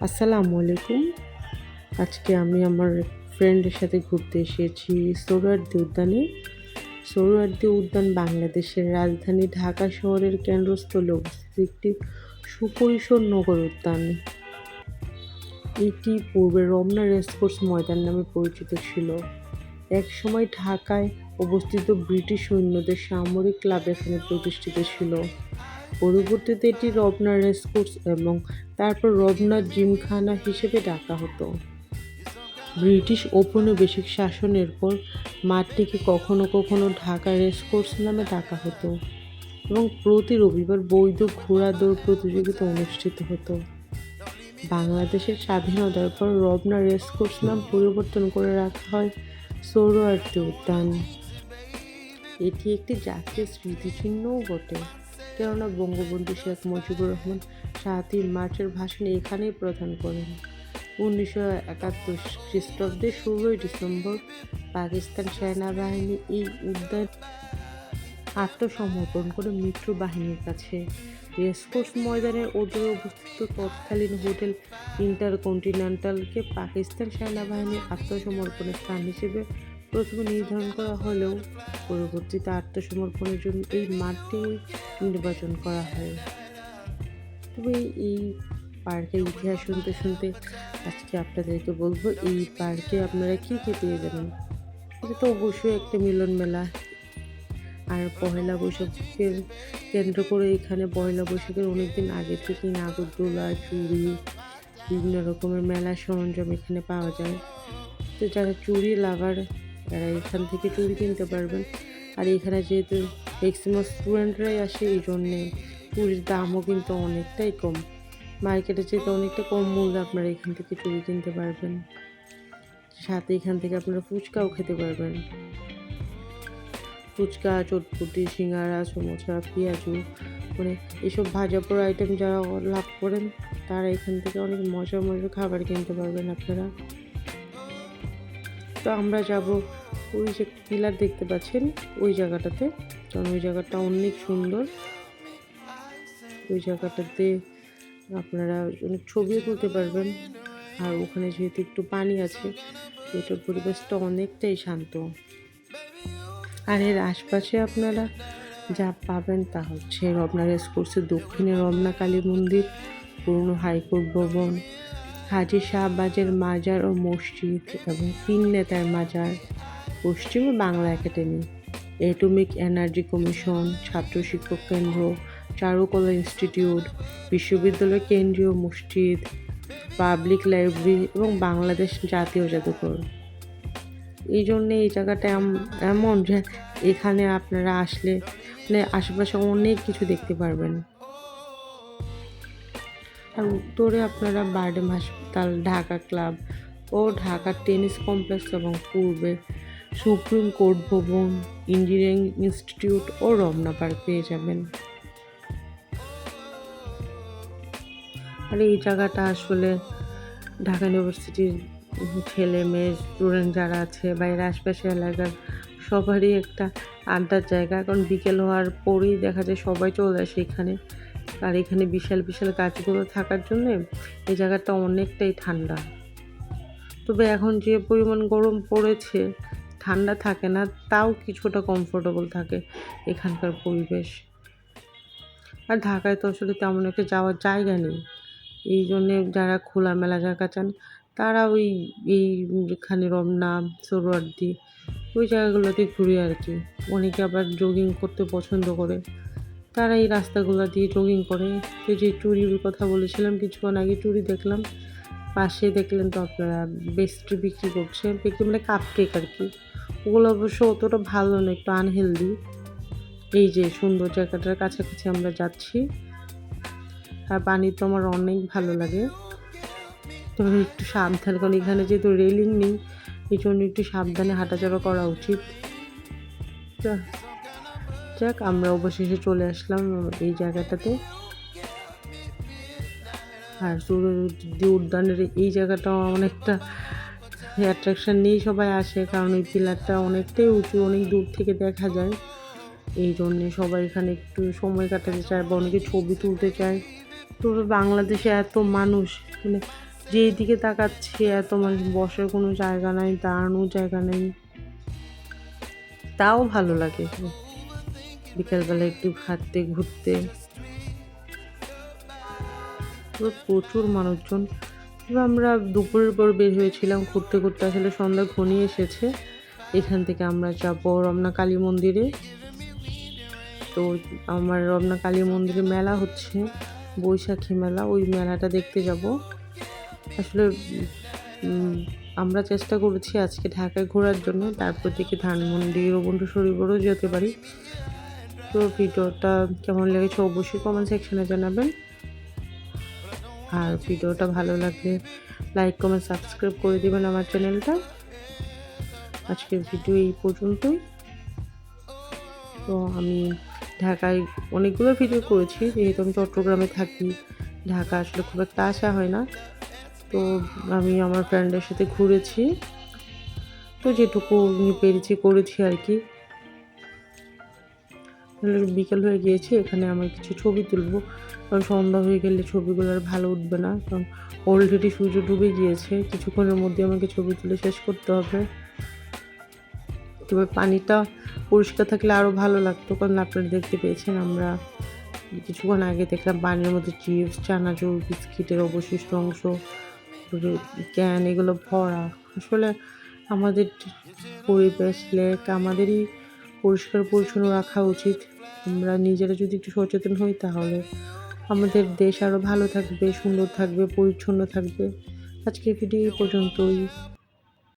আসসালামু আলাইকুম। আজকে আমি আমার ফ্রেন্ডের সাথে ঘুরতে এসেছি সোহরাওয়ার্দী উদ্যানে। সোহরাওয়ার্দী উদ্যান বাংলাদেশের রাজধানী ঢাকা শহরের কেন্দ্রস্থলে অবস্থিত একটি সুপরিসর নগর উদ্যান। এটি পূর্বে রমনা রেসকোর্স ময়দান নামে পরিচিত ছিল। এক সময় ঢাকায় অবস্থিত ব্রিটিশ সৈন্যদের সামরিক ক্লাব এখানে প্রতিষ্ঠিত ছিল। পরবর্তীতে এটি রমনা রেসকোর্স এবং তারপর রবনাথ জিমখানা হিসেবে ডাকা হতো। ব্রিটিশ ঔপনিবেশিক শাসনের পর মাঠটিকে কখনো কখনো ঢাকা রেসকোর্স নামে ডাকা হতো এবং প্রতি রবিবার বৈধ ঘোড়া দৌড় প্রতিযোগিতা অনুষ্ঠিত হতো। বাংলাদেশের স্বাধীনতার পর রমনা রেসকোর্স নাম পরিবর্তন করে রাখা হয় সৌরআর্তি উদ্যান। এটি একটি জাতীয় স্মৃতিচিহ্নও বটে। কেননা বঙ্গবন্ধু শেখ মুজিবুর রহমান সাতই মার্চের ভাষণ এখানেই প্রদান করেন। উনিশশো একাত্তর খ্রিস্টাব্দে ষোলোই ডিসেম্বর পাকিস্তান সেনাবাহিনী এই উদ্যান আত্মসমর্পণ করে মিত্র বাহিনীর কাছে। রেসকোর্স ময়দানের অদূরে অবস্থিত তৎকালীন হোটেল ইন্টারকন্টিনেন্টালকে পাকিস্তান সেনাবাহিনীর আত্মসমর্পণের স্থান হিসেবে প্রথমে নির্ধারণ করা হলেও পরবর্তীতে আত্মসমর্পণের জন্য এই মাঠটি নির্বাচন করা হয়। তবে এই পার্কের ইতিহাস শুনতে শুনতে আজকে আপনাদেরকে বলব, এই পার্কে আপনারা কী কী পেয়ে যাবেন? এটা তো অবশ্যই একটা মিলন মেলা। আর পয়লা বৈশাখের কেন্দ্র করে এখানে পয়লা বৈশাখের অনেকদিন আগে থেকেই নাগরদোলা চুড়ি বিভিন্ন রকমের মেলার সরঞ্জাম এখানে পাওয়া যায়। তো যারা চুড়ি লাভার তারা এখান থেকে চুড়ি কিনতে পারবেন। আর এখানে যেহেতু ম্যাক্সিমাম স্টুডেন্টরাই আসে এই জন্যে চুড়ির দামও কিন্তু অনেকটাই কম। মার্কেটে যেহেতু অনেকটা কম মূল্যে আপনারা এখান থেকে চুড়ি কিনতে পারবেন। সাথে এখান থেকে আপনারা ফুচকাও খেতে পারবেন। ফুচকা, চটপুটি, সিঙ্গারা, সমোসা, পেঁয়াজু মানে এসব ভাজা পোড়া আইটেম যারা লাভ করেন, তারা এখান থেকে অনেক মজার মজার খাবার কিনতে পারবেন আপনারা। তো আমরা যাব ওই যে পিলার দেখতে পাচ্ছেন, ওই জায়গাটাতে। কারণ ওই জায়গাটা অনেক সুন্দর। ওই জায়গাটাতে আপনারা অনেক ছবিও তুলতে পারবেন। আর ওখানে যেহেতু একটু পানি আছে ওইটার পরিবেশটা অনেকটাই শান্ত। আর এর আশপাশে আপনারা যা পাবেন তা হচ্ছে রমনা রেসকোর্সের দক্ষিণে রমনা কালী মন্দির, পুরনো হাইকোর্ট ভবন হাজি শাহবাজের মাজার ও মসজিদ এবং তিন নেতার মাজার, পশ্চিমে Bangla academy atomic energy commission, ছাত্র শিক্ষক কেন্দ্র, চারুকলা ইনস্টিটিউট, বিশ্ববিদ্যালয় কেন্দ্রীয় মসজিদ, পাবলিক লাইব্রেরি এবং বাংলাদেশ জাতীয় জাদুঘর। এই জন্যে এই জায়গাটা এমন যে এখানে আপনারা আসলে মানে আশেপাশে অনেক কিছু দেখতে পারবেন। আর উত্তরে আপনারা বারডেম হাসপাতাল, ঢাকা ক্লাব ও ঢাকা টেনিস কমপ্লেক্স এবং পূর্বে সুপ্রিম কোর্ট ভবন, ইঞ্জিনিয়ারিং ইনস্টিটিউট ও রমনা পার্ক পেয়ে যাবেন। আর এই জায়গাটা আসলে ঢাকা ইউনিভার্সিটির ছেলে মেয়ে, স্টুডেন্ট যারা আছে বা এর আশপাশের এলাকার সবারই একটা আড্ডার জায়গা। কারণ বিকেল হওয়ার পরেই দেখা যায় সবাই চলে আসে এখানে। আর এখানে বিশাল বিশাল গাছগুলো থাকার জন্য এই জায়গাটা অনেকটাই ঠান্ডা। তবে এখন যে পরিমাণ গরম পড়েছে, ঠান্ডা থাকে না, তাও কিছুটা কমফোর্টেবল থাকে এখানকার পরিবেশ। আর ঢাকায় তো আসলে তেমন একটা যাওয়ার জায়গা নেই। এই জন্যে যারা খোলামেলা জায়গা চান, তারা ওই এইখানে রমনা সোহরাওয়ার্দী ওই জায়গাগুলোতে ঘুরে আর কি। অনেকে আবার জগিং করতে পছন্দ করে। তারা এই রাস্তাগুলো দিয়ে জগিং করে। তো যে চুরির কথা বলেছিলাম, কিছুক্ষণ আগে চুরি দেখলাম। পাশে দেখলেন তো আপনারা, বেস্ট্রি বিক্রি করছে। বিক্রি মানে কাপ কেক আর কি। ওগুলো অবশ্য অতটা ভালো না, একটু আনহেলদি এই যে সুন্দর জায়গাটার কাছাকাছি আমরা যাচ্ছি। আর পানি তো আমার অনেক ভালো লাগে। তবে একটু সাবধান, কারণ এখানে যেহেতু রেলিং নেই এই জন্য একটু সাবধানে হাঁটাচলা করা উচিত। যাক, আমরা অবশেষে চলে আসলাম এই জায়গাটাতে। আর সূর্যদি উদ্যানের এই জায়গাটাও অনেকটা অ্যাট্রাকশান নিয়েই সবাই আসে, কারণ এই পিলারটা অনেকটাই উঁচু, অনেক দূর থেকে দেখা যায়। এই জন্যে সবাই এখানে একটু সময় কাটাতে চায় বা অনেকে ছবি তুলতে চায়। তো বাংলাদেশে এত মানুষ মানে যেই দিকে তাকাচ্ছে, এত মানুষ বসার কোনো জায়গা নাই, দাঁড়ানোর জায়গা নেই। তাও ভালো লাগে। বিকালবেলা একটু হাঁটতে ঘুরতে। পুরো প্রচুর মানুষজন। আমরা দুপুরের পর বের হয়েছিলাম ঘুরতে ঘুরতে। আসলে সন্ধ্যা ঘনিয়ে এসেছে। এখান থেকে আমরা যাব রমনা কালী মন্দিরে। তো আমার রমনা কালী মন্দিরে মেলা হচ্ছে, বৈশাখী মেলা। ওই মেলাটা দেখতে যাব। আসলে আমরা চেষ্টা করেছি আজকে ঢাকায় ঘোরার জন্য। তারপর থেকে ধানমন্ডি রবীন্দ্র সরোবরও যেতে পারি। তো ভিডিওটা কেমন লেগেছে অবশ্যই কমেন্ট সেকশানে জানাবেন। আর ভিডিওটা ভালো লাগলে লাইক কমেন্ট সাবস্ক্রাইব করে দেবেন আমার চ্যানেলটা। আজকের ভিডিও এই পর্যন্তই। তো আমি ঢাকায় অনেকগুলো ভিডিও করেছি, যেহেতু আমি চট্টগ্রামে থাকি। ঢাকা আসলে খুব একটা আসা হয় না। তো আমি আমার ফ্রেন্ডের সাথে ঘুরেছি। তো যেটুকু পেরেছি করেছি আর কি। বিকেল হয়ে গিয়েছে, এখানে আমার কিছু ছবি তুলবো। কারণ সন্ধ্যা হয়ে গেলে ছবিগুলো আর ভালো উঠবে না, কারণ অলরেডি সূর্য ডুবে গিয়েছে, কিছুক্ষণের মধ্যে আমাকে ছবি তুলে শেষ করতে হবে। তবে পানিটা পরিষ্কার থাকলে আরও ভালো লাগতো, কারণ আপনারা দেখতে পেয়েছেন আমরা কিছুক্ষণ আগে দেখলাম পানির মধ্যে চিপস, চানাচুর, বিস্কিটের অবশিষ্ট অংশ ক্যান এগুলো ভরা। আসলে আমাদের পরিবেশ, লেক, আমাদেরই পরিষ্কার পরিচ্ছন্ন রাখা উচিত। আমরা নিজেরা যদি একটু সচেতন হই তাহলে আমাদের দেশ আরও ভালো থাকবে, সুন্দর থাকবে, পরিচ্ছন্ন থাকবে। আজকের ভিডিও পর্যন্তই।